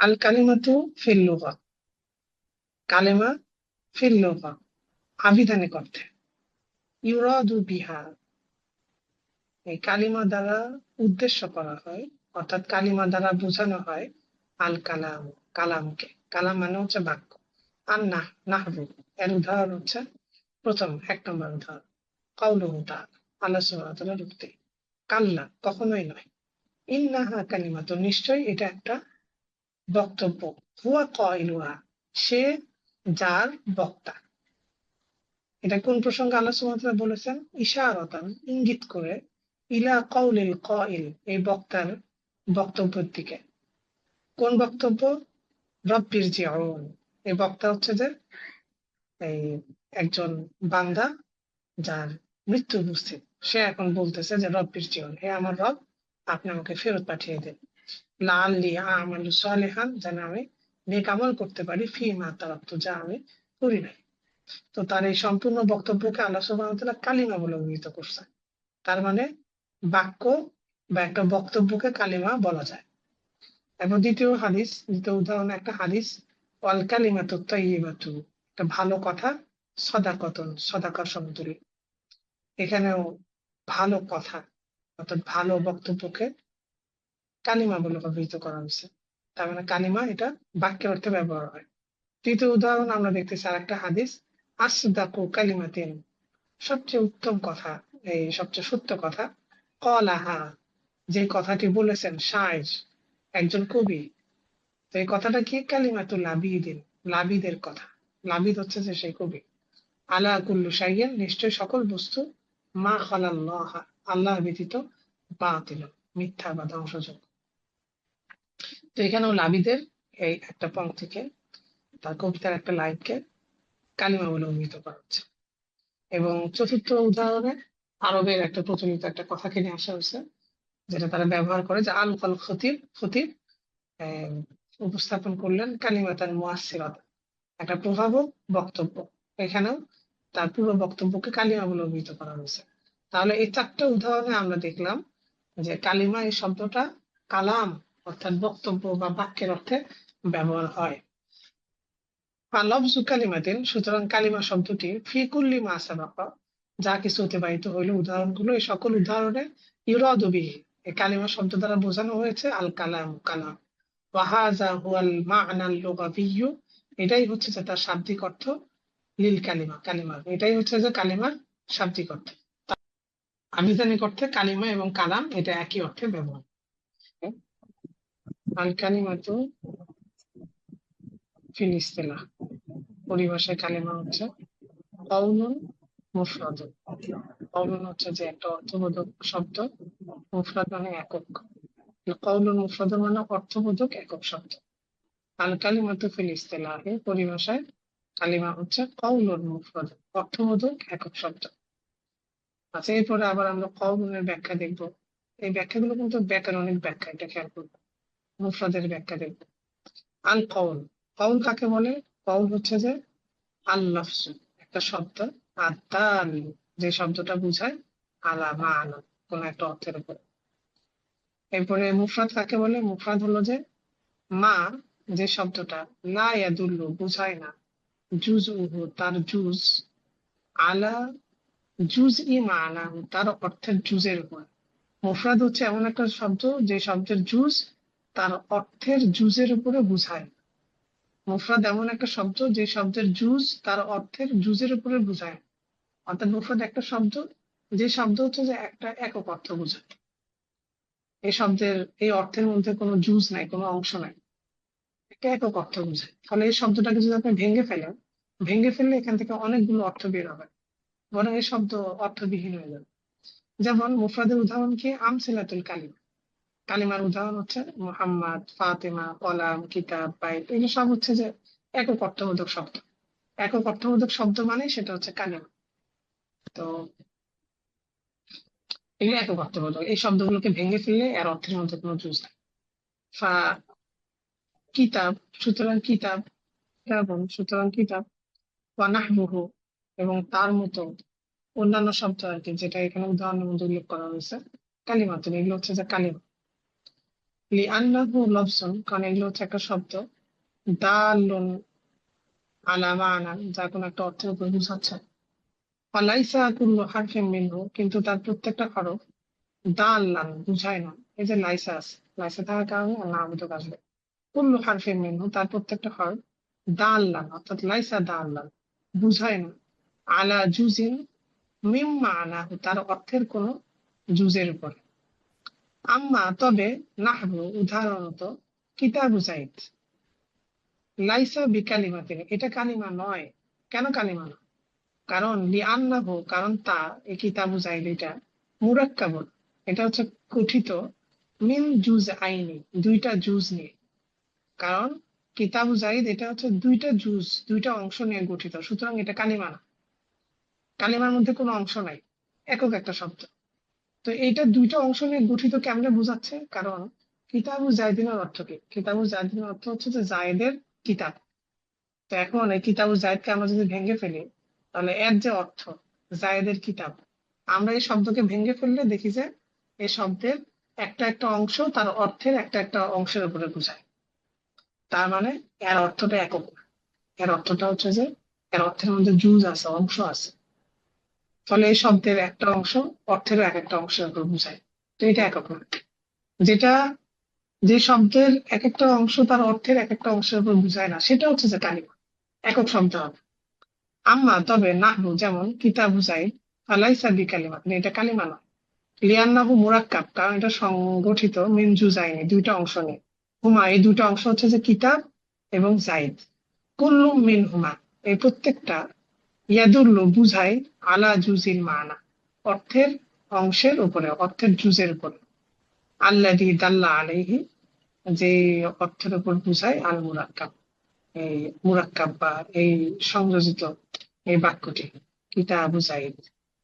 আল কালিমাতু feel লুগা। কালেমা feel লুগা। আবিধানিক অর্থে ইউরাদু বিহা। এই কালিমা দ্বারা উদ্দেশ্য করা হয়, অর্থাৎ কালিমা দ্বারা বোঝানো হয় আল কালাম, কালামকে। কালাম মানে হচ্ছে বাক্য। আর না নাহবু এর উদাহরণ হচ্ছে প্রথম, এক নম্বর উদাহরণ। কাউলুহু তাআলা, আল্লাহ সুবহানাহু উক্তি কাল্লা, কখনোই নয়। ইন্নাহা কালিমা তো নিশ্চয়ই এটা একটা বক্তব্য। হুয়া কয়লুহা, সে যার বক্তা। এটা কোন প্রসঙ্গে আল্লাহ সুবহানাহু বলেছেন? ইশারাতান, ইঙ্গিত করে, ইলা কওলিল কইল এই বক্তার বক্তব্যের দিকে। কোন বক্তব্য? রব্বির জিউন। এই বক্তা হচ্ছে যে, এই একজন বান্দা যার মৃত্যু উপস্থিত। সে এখন বলতেছে যে, রব্বির জীবন হে আমার রব, আপনি আমাকে ফেরত পাঠিয়ে দেন। লাল লিয়া আমার সালেহান যেন আমি নেক আমল করতে পারি, ফি মা তারাক্তু যা আমি করি নাই। তো তার এই সম্পূর্ণ বক্তব্যকে আল্লাহ সুবহানাহু কালিমা বলে অভিহিত করছে। তার মানে বাক্য বা একটা বক্তব্যকে কালিমা বলা যায়। এবং দ্বিতীয় হাদিস, দ্বিতীয় উদাহরণ, একটা হাদিস, ওয়াল কালিমাতু তাইয়িবাতু একটা ভালো কথা, সদাকতন, সদাকার সমতুল্য। এখানেও ভালো কথা, অর্থাৎ ভালো বক্তব্যকে কালিমা বলে অভিহিত করা হয়েছে। তার মানে কালিমা এটা বাক্যের অর্থে ব্যবহার হয়। তৃতীয় উদাহরণ আমরা দেখতেছি আর একটা হাদিস আসদাকু কালিমাতিন। সবচেয়ে উত্তম কথা এই সবচেয়ে সত্য কথা কলাহা যে কথাটি বলেছেন শায়ের একজন কবি। তো এই কথাটা কি? কালিমাতুল লাবিদিন লাবিদের কথা। লাবিদ হচ্ছে যে সেই কবি। আলা কুল্লু সাইয়েন নিশ্চয় সকল বস্তু মা খালাল্লাহ আল্লাহ ব্যতীত বাতিল মিথ্যা বা ধ্বংসযোগ্য। তো এখানেও লাবিদের এই একটা পংক্তিকে তার কবিতার একটা লাইনকে কালিমা বলে অভিহিত করা হচ্ছে। এবং চতুর্থ উদাহরণে আরবের একটা প্রচলিত একটা কথাকে নিয়ে আসা হয়েছে, যেটা তারা ব্যবহার করে যে আল কল খতিব খতিব উপস্থাপন করলেন কালিমাতান মুয়াসিরাত একটা প্রভাবক বক্তব্য। এখানেও তার পুরো বক্তব্যকে কালিমা বলে অভিহিত করা হয়েছে। তাহলে এই চারটা উদাহরণে আমরা দেখলাম যে কালিমা এই শব্দটা কালাম অর্থাৎ বক্তব্য বা বাক্যের অর্থে ব্যবহার হয়। লফজু কালিমাতিন সুতরাং কালিমা শব্দটি ফিকুল্লি মা সাবাকা, যা কিছু অতিবাহিত উদাহরণগুলো, এই সকল উদাহরণে এই কালিমা শব্দ দ্বারা বোঝানো হয়েছে, আল কালাম কালাম। ওয়াহাজা হুয়াল এটাই হচ্ছে যে তার শাব্দিক অর্থ লিল কালিমা কালিমার এটাই হচ্ছে যে কালিমার শাব্দিক অর্থ। আবিধানিক অর্থে কালিমা এবং কালাম, এটা একই অর্থে ব্যবহার। আল কালিমাতু ফিল ইস্তিলাহ পরিভাষায় কালিমা হচ্ছে কওলুন মুফরাদ। কওলুন হচ্ছে যে একটা অর্থবোধক শব্দ, মুফরাদ মানে একক। কওলুন মুফরাদ মানে অর্থবোধক একক শব্দ। আল কালিমাতু ফিল ইস্তিলাহে পরিভাষায় কালিমা হচ্ছে কওলুন মুফরাদ, অর্থবোধক একক শব্দ। আচ্ছা এরপরে আবার আমরা কওলুনের ব্যাখ্যা দেখব। এই ব্যাখ্যাগুলো কিন্তু ব্যাকরণিক ব্যাখ্যা, এটা খেয়াল করব। মুফরাদের ব্যাখ্যা দেখব আল কওল। কওল কাকে বলে? কওল হচ্ছে যে আল্লাফস একটা শব্দ। আদাল যে শব্দটা বুঝায়, আলা মা আনা কোন একটা অর্থের উপর। এরপরে মুফরাদ কাকে বলে? মুফরাদ হলো যে মা যে শব্দটা লা ইয়াদুল্লু, বুঝায় না। জুজ উহু তার জুজ। আলা জুজ ই মানা তার অর্থের জুজের উপর। মুফরাদ হচ্ছে এমন একটা শব্দ যে শব্দের জুজ তার অর্থের জুজের উপরে বুঝায়। মুফরাদ এমন একটা শব্দ, যে শব্দের জুজ তার অর্থের জুজের উপরে বুঝায়। অর্থাৎ মুফরাদ একটা শব্দ, যে শব্দ হচ্ছে যে একটা একক অর্থ বোঝায়। এই শব্দের, এই অর্থের মধ্যে কোনো জুজ নাই, কোনো অংশ নাই। একটা একক অর্থ বোঝায়। তাহলে এই শব্দটাকে যদি আপনি ভেঙে ফেলেন, ভেঙে ফেললে এখান থেকে অনেকগুলো অর্থ বের হবে, বরং এই শব্দ অর্থবিহীন হয়ে যাবে। যেমন মুফরাদের উদাহরণ কি? আমসিলাতুল কালিমা। কালিমার উদাহরণ হচ্ছে মোহাম্মদ, ফাতেমা, কলাম, কিতাব বাইত এগুলো সব হচ্ছে যে একক অর্থবোধক শব্দ। একক অর্থবোধক শব্দ মানে সেটা হচ্ছে কালিমা। তো এগুলো একক অর্থবোধক এই শব্দগুলোকে ভেঙে ফেললে এর অর্থের মধ্যে কোনো জুজ নাই। ফা, কিতাব, সুতরাং কিতাব সুতরাং কিতাব ওয়ানাহবুহু এবং তার মতো অন্যান্য শব্দ আর কি যেটা এখানে উদাহরণের মধ্যে উল্লেখ করা হয়েছে কালিমাতুন এগুলো হচ্ছে যে কালিমা। লি আন্নাহু লফসুন কারণ এগুলো হচ্ছে একটা শব্দ দালুন আলা মানা যা কোনো একটা অর্থের উপর বুঝাচ্ছে। ফালাইসা কুল্লু হারফিন মিনহু, কিন্তু তার প্রত্যেকটা হরফ দাল্লান বুঝায় না। এই যে লাইসা আছে, লাইসা থাকার কারণে আল্লাহ আবেদক আসবে। কুল্লু হারফিন মিনহু, তার প্রত্যেকটা হরফ দাল্লান অর্থাৎ লাইসা দাল্লান বুঝায় না। আলা জুজিন মিম মানাহু তার অর্থের কোন জুজের উপর। আম্মা, তবে নাহবু উদাহরণত, কিতাবু জাইদ লাইসা বিকালিমাতিন, এটা কালিমা নয়। কেন কালিমা না? কারণ লি লিআন্নাহু, কারণ তা, এই কিতাবু জাইদ এটা মুরাক্কাবুন এটা হচ্ছে গঠিত মিন জুজ আইনি, দুইটা জুজ নিয়ে। কারণ, কিতাবু জাইদ এটা হচ্ছে দুইটা জুজ, দুইটা অংশ নিয়ে গঠিত। সুতরাং এটা কালিমা না। কালিমার মধ্যে কোনো অংশ নাই। একক একটা শব্দ। তো এইটা দুইটা অংশ নিয়ে গঠিত কেমনে বোঝাচ্ছে? কারণ কিতাবু জায়দিনের অর্থ কি? কিতাবু জায়দিনের অর্থ হচ্ছে যে জায়দের কিতাব। তো এখন এই কিতাবু জায়দকে আমরা যদি ভেঙে ফেলি, তাহলে এর যে অর্থ, জায়দের কিতাব, আমরা এই শব্দকে ভেঙে ফেললে দেখি যে এই শব্দের একটা একটা অংশ তার অর্থের একটা একটা অংশের উপরে বোঝায়। তার মানে এর অর্থটা একক এর অর্থটা হচ্ছে যে এর অর্থের মধ্যে জুজ আছে, অংশ আছে। ফলে এই শব্দের একটা অংশ অর্থেরও এক একটা উপর বোঝায়। তো এটা একক যেটা যে শব্দের এক একটা অংশ তার অর্থের এক একটা অংশের উপর বুঝায় না, সেটা হচ্ছে যে কালিমা একক শব্দ হবে। আম্মা, তবে নাহু যেমন কিতাবু জাইদ ফালাইসা বি কালিমা এটা কালিমা নয়। লিয়ান্নাহু মুরাক্কাব, কারণ এটা সংগঠিত মিন জুজাইনি দুইটা অংশ নিয়ে। হুমা, এই দুইটা অংশ হচ্ছে যে কিতাব এবং জাইদ কুল্লু মিন হুমা এই প্রত্যেকটা ইয়াদুল্লু বুঝায় আলা জুজিল মানা, অর্থের অংশের উপরে, অর্থের জুজের উপরে। আল্লাদি দাল্লা আলাইহি, যে অর্থের উপর বুঝায় আল মুরাক্কাব, এই মুরাক্কাব বা এই সংযোজিত এই বাক্যটি, কিতাবু জাইদ